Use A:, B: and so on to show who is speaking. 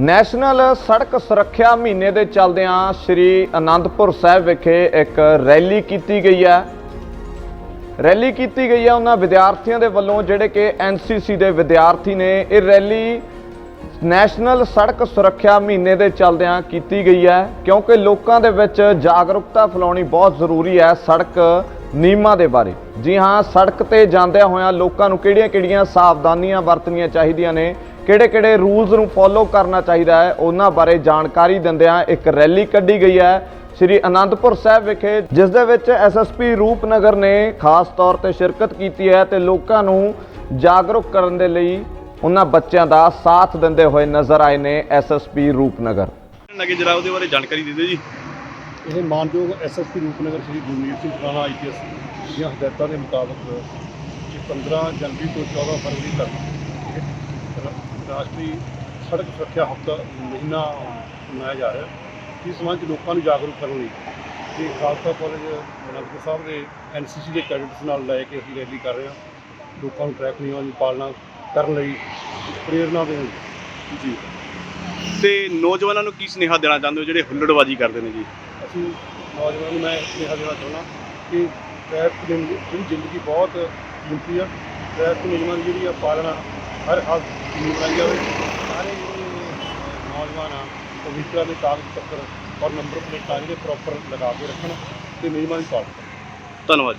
A: National ਸੜਕ ਸੁਰੱਖਿਆ ਮਹੀਨੇ ਦੇ ਚੱਲਦਿਆਂ ਸ੍ਰੀ ਅਨੰਦਪੁਰ ਸਾਹਿਬ ਵਿਖੇ ਇੱਕ ਰੈਲੀ ਕੀਤੀ ਗਈ ਹੈ। ਰੈਲੀ ਕੀਤੀ ਗਈ ਹੈ ਉਹਨਾਂ ਵਿਦਿਆਰਥੀਆਂ ਦੇ ਵੱਲੋਂ ਜਿਹੜੇ ਕਿ ਐਨਸੀਸੀ ਦੇ ਵਿਦਿਆਰਥੀ ਨੇ ਇਹ ਰੈਲੀ ਨੈਸ਼ਨਲ ਸੜਕ ਸੁਰੱਖਿਆ ਮਹੀਨੇ ਦੇ ਚੱਲਦਿਆਂ ਕੀਤੀ ਗਈ ਹੈ ਕਿਉਂਕਿ ਲੋਕਾਂ ਦੇ ਵਿੱਚ ਜਾਗਰੂਕਤਾ ਫੈਲਾਉਣੀ ਬਹੁਤ ਜ਼ਰੂਰੀ ਹੈ ਸੜਕ ਨਿਯਮਾਂ ਦੇ ਬਾਰੇ। ਜੀ ਹਾਂ, ਸੜਕ ਤੇ ਜਾਂਦਿਆਂ ਹੋਇਆਂ ਲੋਕਾਂ ਨੂੰ ਕਿਹੜੀਆਂ-ਕਿਹੜੀਆਂ ਸਾਵਧਾਨੀਆਂ ਵਰਤਣੀਆਂ ਚਾਹੀਦੀਆਂ ਨੇ ਕਿਹੜੇ-ਕਿਹੜੇ ਰੂਲਸ ਨੂੰ ਫੋਲੋ ਕਰਨਾ ਚਾਹੀਦਾ ਹੈ ਉਹਨਾਂ ਬਾਰੇ ਜਾਣਕਾਰੀ ਦਿੰਦਿਆਂ ਇੱਕ ਰੈਲੀ ਕੱਢੀ ਗਈ ਹੈ ਸ੍ਰੀ ਅਨੰਦਪੁਰ ਸਾਹਿਬ ਵਿਖੇ ਜਿਸ ਦੇ ਵਿੱਚ ਐਸਐਸਪੀ ਰੂਪਨਗਰ ਨੇ ਖਾਸ ਤੌਰ ਤੇ ਸ਼ਿਰਕਤ ਕੀਤੀ ਹੈ ਤੇ ਲੋਕਾਂ ਨੂੰ ਜਾਗਰੂਕ ਕਰਨ ਦੇ ਲਈ ਉਹਨਾਂ ਬੱਚਿਆਂ ਦਾ ਸਾਥ ਦਿੰਦੇ ਹੋਏ ਨਜ਼ਰ ਆਏ ਨੇ ਐਸਐਸਪੀ ਰੂਪਨਗਰ।
B: ਨਗੇ ਜਰਾ ਉਹਦੇ ਬਾਰੇ ਜਾਣਕਾਰੀ ਦੇ ਦਿਓ ਜੀ।
C: ਇਹ ਮਾਨਯੋਗ ਐਸਐਸਪੀ ਰੂਪਨਗਰ ਸ਼੍ਰੀ ਗੁਰਮੀਤ ਸਿੰਘ ਰਾਣਾ ਆਈਪੀਐਸ ਦੀਆਂ ਹਦਾਇਤਾਂ ਦੇ ਮੁਤਾਬਕ ਕਿ 15 ਜਨਵਰੀ ਤੋਂ 14 ਫਰਵਰੀ ਤੱਕ ਰਾਸ਼ਟਰੀ ਸੜਕ ਸੁਰੱਖਿਆ ਹਫ਼ਤਾ ਮਹੀਨਾ ਮਨਾਇਆ ਜਾ ਰਿਹਾ ਹੈ। ਇਸ ਸੰਬੰਧ 'ਚ ਲੋਕਾਂ ਨੂੰ ਜਾਗਰੂਕ ਕਰਨ ਲਈ ਤੇ ਖਾਲਸਾ ਕਾਲਜ ਅਨੰਦਪੁਰ ਸਾਹਿਬ ਦੇ ਐਨਸੀਸੀ ਦੇ ਕੈਡਟਸ ਨਾਲ ਲੈ ਕੇ ਅਸੀਂ ਰੈਲੀ ਕਰ ਰਹੇ ਹਾਂ। ਲੋਕਾਂ ਨੂੰ ਟ੍ਰੈਫਿਕ ਨਿਯਮਾਂ ਦੀ ਪਾਲਣਾ ਕਰਨ ਲਈ ਪ੍ਰੇਰਨਾ ਦੇਣ
B: ਜੀ। ਤੇ ਨੌਜਵਾਨਾਂ ਨੂੰ ਕੀ ਸੁਨੇਹਾ ਦੇਣਾ ਚਾਹੁੰਦੇ ਹੋ? ਜਿਹੜੇ ਹੁੱਲੜਬਾਜ਼ੀ ਕਰਦੇ ਨੇ ਜੀ?
C: ਅਸੀਂ ਨੌਜਵਾਨਾਂ ਨੂੰ ਮੈਂ ਇਹ ਦੇਣਾ ਚਾਹੁੰਦਾ ਕਿ ਟ੍ਰੈਫਿਕ ਦੀ ਜਿਹੜੀ ਜ਼ਿੰਦਗੀ ਬਹੁਤ ਕੀਮਤੀ ਆ ਟ੍ਰੈਫਿਕ ਨਿਯਮਾਂ ਦੀ ਜਿਹੜੀ ਆ ਪਾਲਣਾ ਹਰ ਹਾਲ ਦੀ ਕਰਾਈ ਜਾਵੇ ਸਾਰੇ ਜਿਹੜੇ ਨੌਜਵਾਨ ਆ ਉਹ ਵਹੀਕਲਾਂ ਦੇ ਕਾਗਜ਼ ਪੱਤਰ ਔਰ ਨੰਬਰ ਪਲੇਟਾਂ ਜਿਹੜੇ ਪ੍ਰੋਪਰ ਲਗਾ ਕੇ ਰੱਖਣ ਤੇ ਨਿਯਮਾਂ ਦੀ ਪਾਲਣਾ। ਕਰਨ
B: ਧੰਨਵਾਦ।